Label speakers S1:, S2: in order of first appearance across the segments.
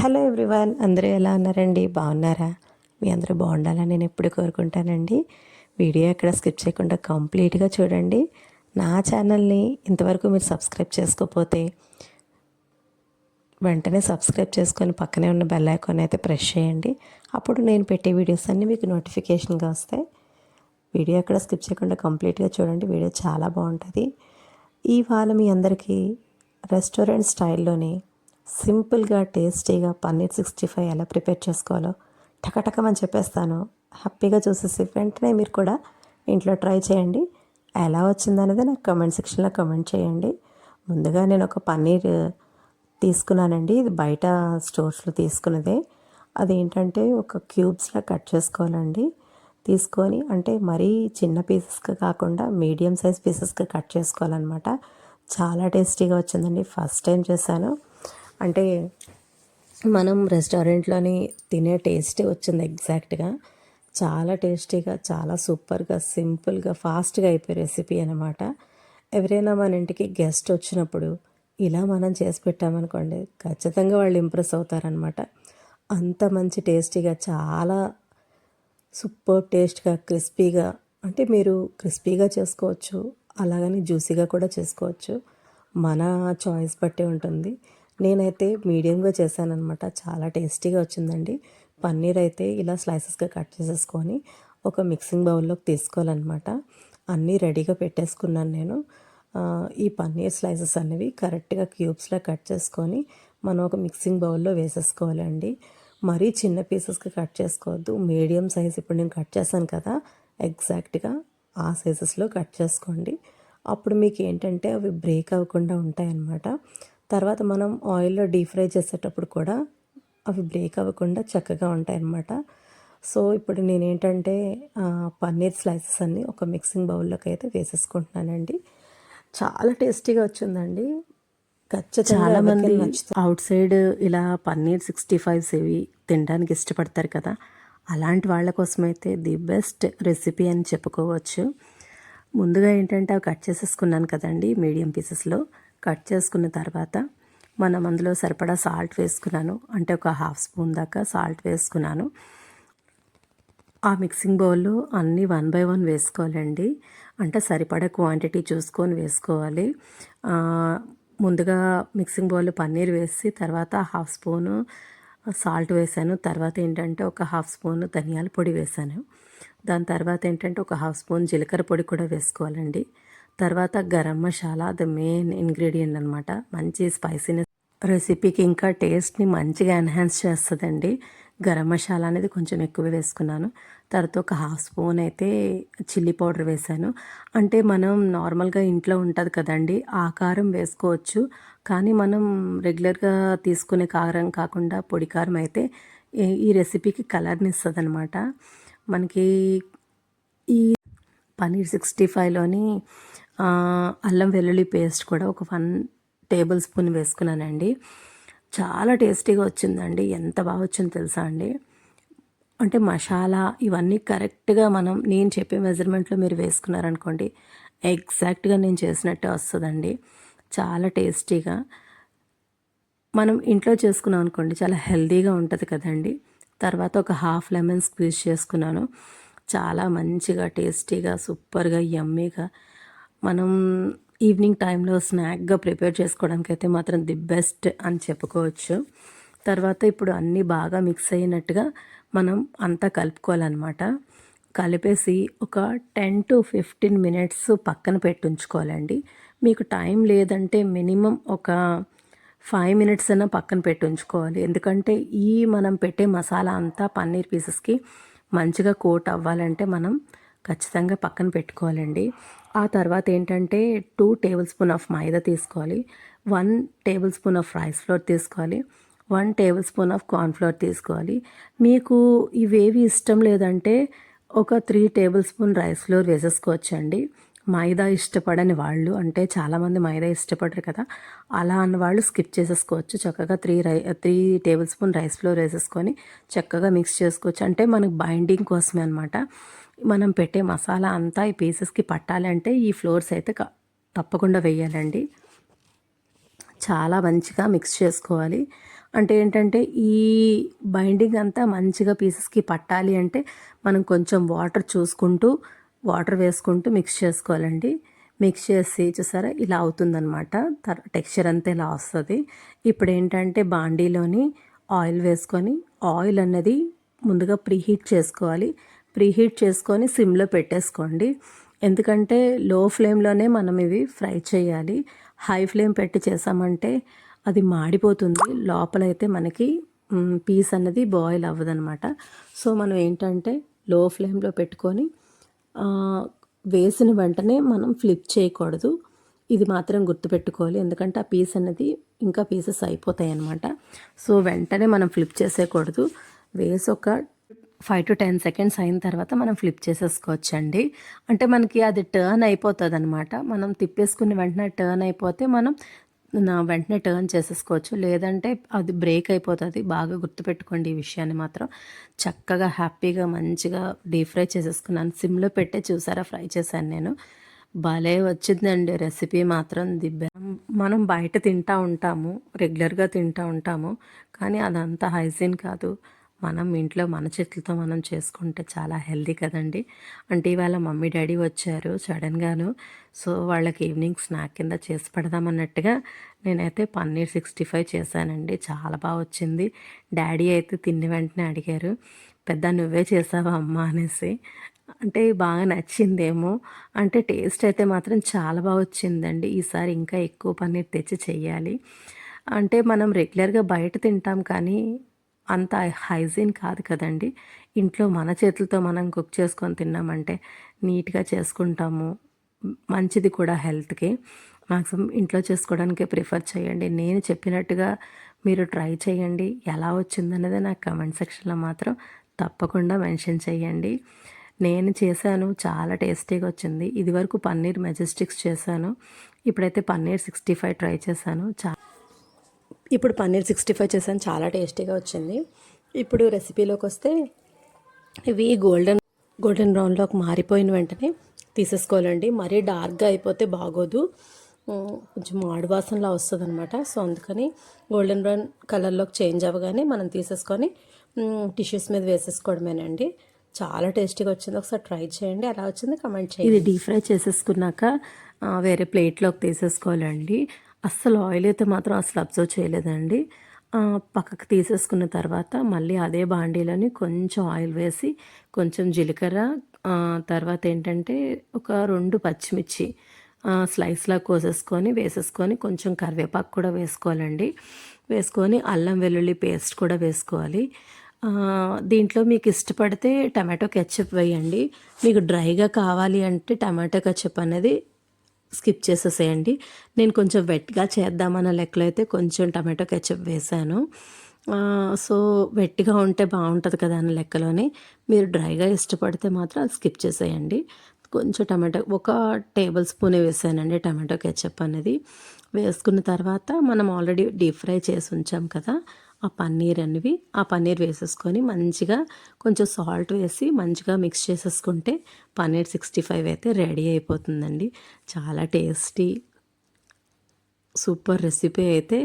S1: Hello everyone అందరూ ఎలా ఉన్నారండి? బాగున్నారా? మీ అందరూ బాగుండాలని నేను ఎప్పుడు కోరుకుంటానండి. వీడియో ఎక్కడ స్కిప్ చేయకుండా కంప్లీట్గా చూడండి. నా ఛానల్ని ఇంతవరకు మీరు సబ్స్క్రైబ్ చేసుకోకపోతే వెంటనే సబ్స్క్రైబ్ చేసుకొని పక్కనే ఉన్న బెల్ ఐకాన్ అయితే ప్రెస్ చేయండి. అప్పుడు నేను పెట్టే వీడియోస్ అన్నీ మీకు నోటిఫికేషన్గా వస్తాయి. వీడియో ఎక్కడ స్కిప్ చేయకుండా కంప్లీట్గా చూడండి. వీడియో చాలా బాగుంటుంది. ఇవాళ మీ అందరికీ రెస్టారెంట్ స్టైల్లోనే సింపుల్గా టేస్టీగా పన్నీర్ సిక్స్టీ ఫైవ్ ఎలా ప్రిపేర్ చేసుకోవాలో టకటకమని చెప్పేస్తాను. హ్యాపీగా చూసేసి వెంటనే మీరు కూడా ఇంట్లో ట్రై చేయండి. ఎలా వచ్చిందనేది నాకు కమెంట్ సెక్షన్లో కమెంట్ చేయండి. ముందుగా నేను ఒక పన్నీర్ తీసుకున్నానండి. ఇది బయట స్టోర్స్లో తీసుకున్నదే. అదేంటంటే ఒక క్యూబ్స్లా కట్ చేసుకోవాలండి. తీసుకొని అంటే మరీ చిన్న పీసెస్గా కాకుండా మీడియం సైజ్ పీసెస్గా కట్ చేసుకోవాలన్నమాట. చాలా టేస్టీగా వచ్చిందండి. ఫస్ట్ టైం చేశాను. అంటే మనం రెస్టారెంట్లోని తినే టేస్టే వచ్చింది ఎగ్జాక్ట్గా. చాలా టేస్టీగా చాలా సూపర్గా సింపుల్గా ఫాస్ట్గా అయిపోయే రెసిపీ అనమాట ఎవరైనా మన ఇంటికి గెస్ట్ వచ్చినప్పుడు ఇలా మనం చేసి పెట్టామనుకోండి ఖచ్చితంగా వాళ్ళు ఇంప్రెస్ అవుతారనమాట అంత మంచి టేస్టీగా చాలా సూపర్ టేస్ట్గా క్రిస్పీగా అంటే మీరు క్రిస్పీగా చేసుకోవచ్చు అలాగని జ్యూసీగా కూడా చేసుకోవచ్చు. మన చాయిస్ బట్టి ఉంటుంది. నేనైతే మీడియంగా చేశానమాట చాలా టేస్టీగా వచ్చిందండి. పన్నీర్ అయితే ఇలా స్లైసెస్గా కట్ చేసేసుకొని ఒక మిక్సింగ్ బౌల్లోకి తీసుకోవాలన్నమాట. అన్నీ రెడీగా పెట్టేసుకున్నాను నేను. ఈ పన్నీర్ స్లైసెస్ అనేవి కరెక్ట్గా క్యూబ్స్లో కట్ చేసుకొని మనం ఒక మిక్సింగ్ బౌల్లో వేసేసుకోవాలండి. మరీ చిన్న పీసెస్కి కట్ చేసుకోవద్దు. మీడియం సైజ్ ఇప్పుడు నేను కట్ చేశాను కదా ఎగ్జాక్ట్గా ఆ సైజెస్లో కట్ చేసుకోండి. అప్పుడు మీకు ఏంటంటే అవి బ్రేక్ అవ్వకుండా ఉంటాయన్నమాట. తర్వాత మనం ఆయిల్లో డీప్ ఫ్రై చేసేటప్పుడు కూడా అవి బ్రేక్ అవ్వకుండా చక్కగా ఉంటాయన్నమాట. సో ఇప్పుడు నేనేంటంటే పన్నీర్ స్లైసెస్ అన్నీ ఒక మిక్సింగ్ బౌల్లోకి అయితే వేసేసుకుంటున్నానండి. చాలా టేస్టీగా వచ్చిందండి. ఖచ్చితంగా చాలా మంది అవుట్ సైడ్ ఇలా పన్నీర్ సిక్స్టీ ఫైవ్స్ ఇవి తినడానికి ఇష్టపడతారు కదా అలాంటి వాళ్ళ కోసం అయితే ది బెస్ట్ రెసిపీ అని చెప్పుకోవచ్చు. ముందుగా ఏంటంటే అవి కట్ చేసేసుకున్నాను కదండి మీడియం పీసెస్లో. కట్ చేసుకున్న తర్వాత మనం అందులో సరిపడా సాల్ట్ వేసుకున్నాను. అంటే ఒక హాఫ్ స్పూన్ దాకా సాల్ట్ వేసుకున్నాను. ఆ మిక్సింగ్ బౌల్లో అన్నీ వన్ బై వన్ వేసుకోవాలండి. అంటే సరిపడా క్వాంటిటీ చూసుకొని వేసుకోవాలి. ముందుగా మిక్సింగ్ బౌల్లో పన్నీర్ వేసి తర్వాత హాఫ్ స్పూను సాల్ట్ వేసాను. తర్వాత ఏంటంటే ఒక హాఫ్ స్పూన్ ధనియాల పొడి వేసాను. దాని తర్వాత ఏంటంటే ఒక హాఫ్ స్పూన్ జీలకర్ర పొడి కూడా వేసుకోవాలండి. తర్వాత garam masala the main ingredient అనమాట మంచి స్పైసీనెస్ రెసిపీకి ఇంకా టేస్ట్ని మంచిగా ఎన్హాన్స్ చేస్తుందండి. గరం మసాలా అనేది కొంచెం ఎక్కువ వేసుకున్నాను. తర్వాత ఒక హాఫ్ స్పూన్ అయితే చిల్లీ పౌడర్ వేసాను. అంటే మనం నార్మల్గా ఇంట్లో ఉంటుంది కదండి ఆ కారం వేసుకోవచ్చు. కానీ మనం రెగ్యులర్గా తీసుకునే కారం కాకుండా పొడి కారం అయితే ఈ రెసిపీకి కలర్ని ఇస్తుంది అనమాట మనకి ఈ పన్నీర్ సిక్స్టీ ఫైవ్లోని అల్లం వెల్లుల్లి పేస్ట్ కూడా ఒక వన్ టేబుల్ స్పూన్ వేసుకున్నానండి. చాలా టేస్టీగా వచ్చిందండి. ఎంత బాగా వచ్చిందో తెలుసా అండి? అంటే మసాలా ఇవన్నీ కరెక్ట్గా మనం నేను చెప్పే మెజర్మెంట్లో మీరు వేసుకున్నారనుకోండి ఎగ్జాక్ట్గా నేను చేసినట్టే వస్తుందండి. చాలా టేస్టీగా. మనం ఇంట్లో చేసుకున్నాం అనుకోండి చాలా హెల్తీగా ఉంటుంది కదండి. తర్వాత ఒక హాఫ్ లెమన్ స్క్వీజ్ చేసుకున్నాను. చాలా మంచిగా టేస్టీగా సూపర్గా యమ్మీగా మనం ఈవినింగ్ టైంలో స్నాక్గా ప్రిపేర్ చేసుకోవడానికి అయితే మాత్రం ది బెస్ట్ అని చెప్పుకోవచ్చు. తర్వాత ఇప్పుడు అన్నీ బాగా మిక్స్ అయినట్టుగా మనం అంతా కలుపుకోవాలన్నమాట. కలిపేసి ఒక టెన్ టు ఫిఫ్టీన్ మినిట్స్ పక్కన పెట్టుంచుకోవాలండి మీకు టైం లేదంటే మినిమం ఒక ఫైవ్ మినిట్స్ అయినా పక్కన పెట్టించుకోవాలి ఎందుకంటే ఈ మనం పెట్టే మసాలా అంతా పన్నీర్ పీసెస్కి మంచిగా కోట్ అవ్వాలంటే మనం ఖచ్చితంగా పక్కన పెట్టుకోవాలండి. ఆ తర్వాత ఏంటంటే two table spoon of maida తీసుకోవాలి. One table spoon of rice flour తీసుకోవాలి. One table spoon of cornflour తీసుకోవాలి. మీకు ఇవేవి ఇష్టం లేదంటే ఒక three table spoon rice flour వేసేసుకోవచ్చండి. మైదా ఇష్టపడని వాళ్ళు అంటే చాలామంది మైదా ఇష్టపడరు కదా అలా అన్న వాళ్ళు స్కిప్ చేసేసుకోవచ్చు. చక్కగా త్రీ రై three table spoon rice flour వేసేసుకొని చక్కగా మిక్స్ చేసుకోవచ్చు. అంటే మనకు బైండింగ్ కోసమే అనమాట మనం పెట్టే మసాలా అంతా ఈ పీసెస్కి పట్టాలంటే ఈ ఫ్లోర్స్ అయితే తప్పకుండా వేయాలండి. చాలా మంచిగా మిక్స్ చేసుకోవాలి. అంటే ఏంటంటే ఈ బైండింగ్ అంతా మంచిగా పీసెస్కి పట్టాలి అంటే మనం కొంచెం వాటర్ చూసుకుంటూ వాటర్ వేసుకుంటూ మిక్స్ చేసుకోవాలండి. మిక్స్ చేసి చూసారా ఇలా అవుతుందన్నమాట. టెక్స్చర్ అంతా ఇలా వస్తుంది. ఇప్పుడు ఏంటంటే బాండీలోని ఆయిల్ వేసుకొని ఆయిల్ అన్నది ముందుగా ప్రీహీట్ చేసుకోవాలి. ప్రీహీట్ చేసుకొని సిమ్లో పెట్టేసుకోండి. ఎందుకంటే లో ఫ్లేమ్లోనే మనం ఇవి ఫ్రై చేయాలి. హై ఫ్లేమ్ పెట్టి చేసామంటే అది మాడిపోతుంది. లోపలైతే మనకి పీస్ అన్నది బాయిల్ అవ్వదనమాట సో మనం ఏంటంటే లో ఫ్లేమ్లో పెట్టుకొని వేసిన వెంటనే మనం ఫ్లిప్ చేయకూడదు. ఇది మాత్రం గుర్తుపెట్టుకోవాలి. ఎందుకంటే ఆ పీస్ అనేది ఇంకా పీసెస్ అయిపోతాయి అన్నమాట సో వెంటనే మనం ఫ్లిప్ చేసేయకూడదు. వేసి ఒక ఫైవ్ టు టెన్ సెకండ్స్ అయిన తర్వాత మనం ఫ్లిప్ చేసేసుకోవచ్చండి. అంటే మనకి అది టర్న్ అయిపోతుంది అనమాట మనం తిప్పేసుకుని వెంటనే టర్న్ అయిపోతే మనం వెంటనే టర్న్ చేసేసుకోవచ్చు. లేదంటే అది బ్రేక్ అయిపోతుంది. బాగా గుర్తుపెట్టుకోండి ఈ విషయాన్ని మాత్రం. చక్కగా హ్యాపీగా మంచిగా డీప్ ఫ్రై చేసేసుకున్నాను. సిమ్లో పెట్టే చూసారా? ఫ్రై చేశాను నేను. భలే వచ్చిందండి రెసిపీ మాత్రం. దిబ్బ మనం బయట తింటూ ఉంటాము. రెగ్యులర్గా తింటూ ఉంటాము. కానీ అదంతా హైజీన్ కాదు. మనం ఇంట్లో మన చేతులతో మనం చేసుకుంటే చాలా హెల్దీ కదండి. అంటే ఇవాళ మమ్మీ డాడీ వచ్చారు సడన్గాను. సో వాళ్ళకి ఈవినింగ్ స్నాక్ కింద చేసి పెడదామన్నట్టుగా నేనైతే పన్నీర్ సిక్స్టీ ఫైవ్ చేశానండి. చాలా బాగా వచ్చింది. డాడీ అయితే తిన్న వెంటనే అడిగారు పెద్ద నువ్వే చేసావా అమ్మ? అనేసి. అంటే బాగా నచ్చిందేమో. అంటే టేస్ట్ అయితే మాత్రం చాలా బాగా వచ్చిందండి. ఈసారి ఇంకా ఎక్కువ పన్నీర్ తెచ్చి చెయ్యాలి. అంటే మనం రెగ్యులర్గా బయట తింటాం కానీ అంత హైజీన్ కాదు కదండి. ఇంట్లో మన చేతులతో మనం కుక్ చేసుకొని తిన్నామంటే నీట్గా చేసుకుంటాము. మంచిది కూడా హెల్త్కి. మ్యాక్సిమం ఇంట్లో చేసుకోవడానికే ప్రిఫర్ చేయండి. నేను చెప్పినట్టుగా మీరు ట్రై చేయండి. ఎలా వచ్చిందనేది నాకు కమెంట్ సెక్షన్లో మాత్రం తప్పకుండా మెన్షన్ చేయండి. నేను చేశాను. చాలా టేస్టీగా వచ్చింది. ఇదివరకు పన్నీర్ మెజెస్టిక్స్ చేశాను. ఇప్పుడైతే పన్నీర్ సిక్స్టీ ఫైవ్ ట్రై చేశాను. చా ఇప్పుడు పన్నీర్ సిక్స్టీ ఫైవ్ చేశాను చాలా టేస్టీగా వచ్చింది. ఇప్పుడు రెసిపీలోకి వస్తే ఇవి గోల్డెన్ గోల్డెన్ బ్రౌన్లోకి మారిపోయిన వెంటనే తీసేసుకోవాలండి. మరీ డార్క్గా అయిపోతే బాగోదు. కొంచెం మాడు వాసనలా వస్తుంది అనమాట సో అందుకని గోల్డెన్ బ్రౌన్ కలర్లోకి చేంజ్ అవ్వగానే మనం తీసేసుకొని టిష్యూస్ మీద వేసేసుకోవడమేనండి. చాలా టేస్టీగా వచ్చింది. ఒకసారి ట్రై చేయండి. ఎలా వచ్చింది కమెంట్ చేయండి. ఇది డీప్ ఫ్రై చేసేసుకున్నాక వేరే ప్లేట్లోకి తీసేసుకోవాలండి. అస్సలు ఆయిల్ అయితే మాత్రం అసలు అబ్జర్వ్ చేయలేదండి. పక్కకు తీసేసుకున్న తర్వాత మళ్ళీ అదే బాండీలోని కొంచెం ఆయిల్ వేసి కొంచెం జీలకర్ర తర్వాత ఏంటంటే ఒక రెండు పచ్చిమిర్చి స్లైస్లా కోసేసుకొని వేసేసుకొని కొంచెం కరివేపాకు కూడా వేసుకోవాలండి. వేసుకొని అల్లం వెల్లుల్లి పేస్ట్ కూడా వేసుకోవాలి. దీంట్లో మీకు ఇష్టపడితే టమాటో కెచ్చప్ వేయండి. మీకు డ్రైగా కావాలి అంటే టమాటో కెచ్చప్ అనేది స్కిప్ చేసేసేయండి. నేను కొంచెం వెట్గా చేద్దామన్న లెక్కలో అయితే కొంచెం టమాటో కెచప్ వేసాను సో వెట్టిగా ఉంటే బాగుంటుంది కదా అన్న లెక్కలోని. మీరు డ్రైగా ఇష్టపడితే మాత్రం అది స్కిప్ చేసేయండి. కొంచెం టమాటో ఒక టేబుల్ స్పూన్ వేసానండి టమాటో కెచప్ అనేది. వేసుకున్న తర్వాత మనం ఆల్రెడీ డీప్ ఫ్రై చేసి ఉంచాం కదా. ఆ పన్నీర్ అనేవి ఆ పన్నీర్ వేసేసుకొని మంచిగా కొంచెం సాల్ట్ వేసి మంచిగా మిక్స్ చేసేసుకుంటే పన్నీర్ సిక్స్టీ ఫైవ్ అయితే రెడీ అయిపోతుందండి. చాలా టేస్టీ సూపర్ రెసిపీ అయితే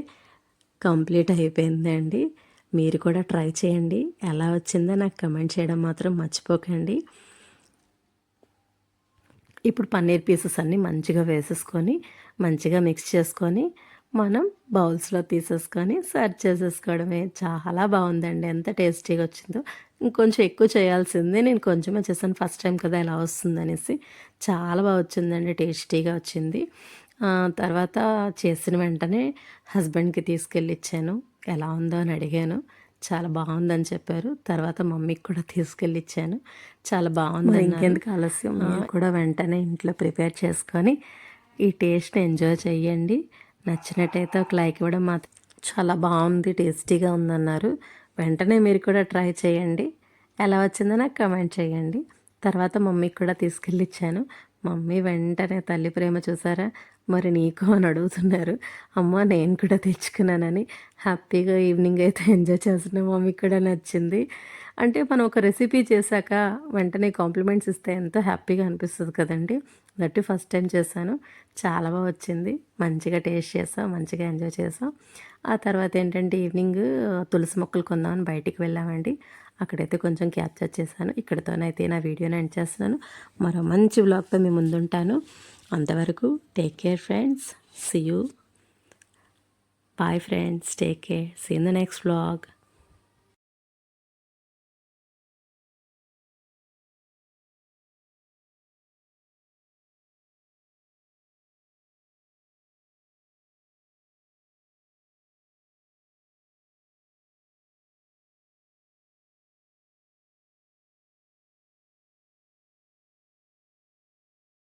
S1: కంప్లీట్ అయిపోయిందండి. మీరు కూడా ట్రై చేయండి. ఎలా వచ్చిందో నాకు కమెంట్ చేయడం మాత్రం మర్చిపోకండి. ఇప్పుడు పన్నీర్ పీసెస్ అన్నీ మంచిగా వేసేసుకొని మంచిగా మిక్స్ చేసుకొని మనం బౌల్స్లో తీసేసుకొని సర్వ్ చేసేసుకోవడమే చాలా బాగుందండి. ఎంత టేస్టీగా వచ్చిందో. ఇంకొంచెం ఎక్కువ చేయాల్సిందే నేను కొంచెమే చేశాను ఫస్ట్ టైం కదా ఎలా వస్తుందనేసి. చాలా బాగా వచ్చిందండి టేస్టీగా వచ్చింది. తర్వాత చేసిన వెంటనే హస్బెండ్కి తీసుకెళ్ళి ఇచ్చాను ఎలా ఉందో అని అడిగాను. చాలా బాగుందని చెప్పారు. తర్వాత మమ్మీకి కూడా తీసుకెళ్ళి ఇచ్చాను చాలా బాగుంది ఇంకెందుకు ఆలస్యం? కూడా వెంటనే ఇంట్లో ప్రిపేర్ చేసుకొని ఈ టేస్ట్ని ఎంజాయ్ చేయండి నచ్చినట్టయితే ఒక లైక్ ఇవ్వడం మాత్రం చాలా బాగుంది టేస్టీగా ఉందన్నారు. వెంటనే మీరు కూడా ట్రై చేయండి. ఎలా వచ్చిందో నాకు కమెంట్ చేయండి. తర్వాత మమ్మీకి కూడా తీసుకెళ్ళి ఇచ్చాను మమ్మీ వెంటనే తల్లి ప్రేమ చూసారా? మరి నీకు అని అడుగుతున్నారు. అమ్మ నేను కూడా తెచ్చుకున్నానని. హ్యాపీగా ఈవినింగ్ అయితే ఎంజాయ్ చేస్తున్నా మమ్మీకి కూడా నచ్చింది. అంటే మనం ఒక రెసిపీ చేశాక వెంటనే కాంప్లిమెంట్స్ ఇస్తే ఎంతో హ్యాపీగా అనిపిస్తుంది కదండి. దట్టి ఫస్ట్ టైం చేశాను. చాలా బాగా వచ్చింది. మంచిగా టేస్ట్ చేసాం మంచిగా ఎంజాయ్ చేసాం ఆ తర్వాత ఏంటంటే ఈవినింగ్ తులసి మొక్కలు కొందామని బయటికి వెళ్ళామండి. అక్కడైతే కొంచెం క్యాప్చర్ చేశాను. ఇక్కడితోనైతే నా వీడియోని ఎండ్ చేస్తున్నాను. మరో మంచి బ్లాగ్తో మీ ముందుంటాను. అంతవరకు take care friends see you bye friends take care see in the next vlog